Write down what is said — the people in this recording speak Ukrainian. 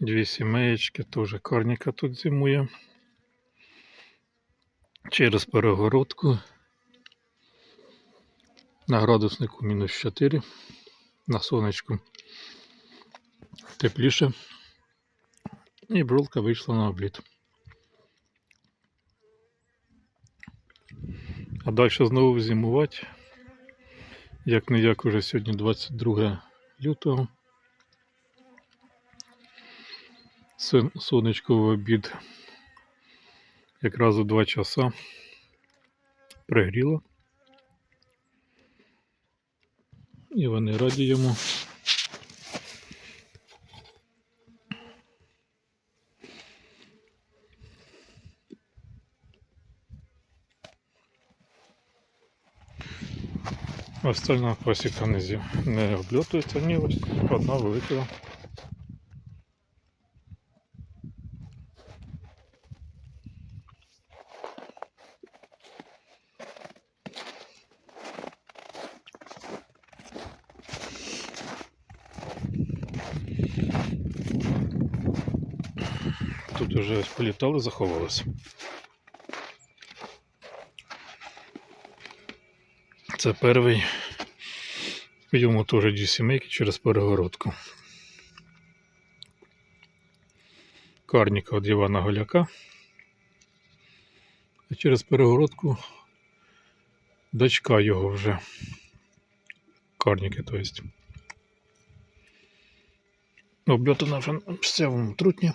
Дві сімеєчки, теж карніка тут зимує. Через перегородку. На градуснику мінус 4. На сонечку тепліше. І бролка вийшла на обліт. А далі знову зимувати. Як не як уже сьогодні 22 лютого. Сонечко в обід якраз у 2 часа пригріло. І вони раді йому. Остальна пасіка не обльотується, ні, ось одна вилетіла. Тут уже політали, заховалися. Це перший. Йому теж сімейки через перегородку. Карніка від Івана Голяка. А через перегородку дочка його вже. Карніки, то есть. Обльотана вже в цьому трутні.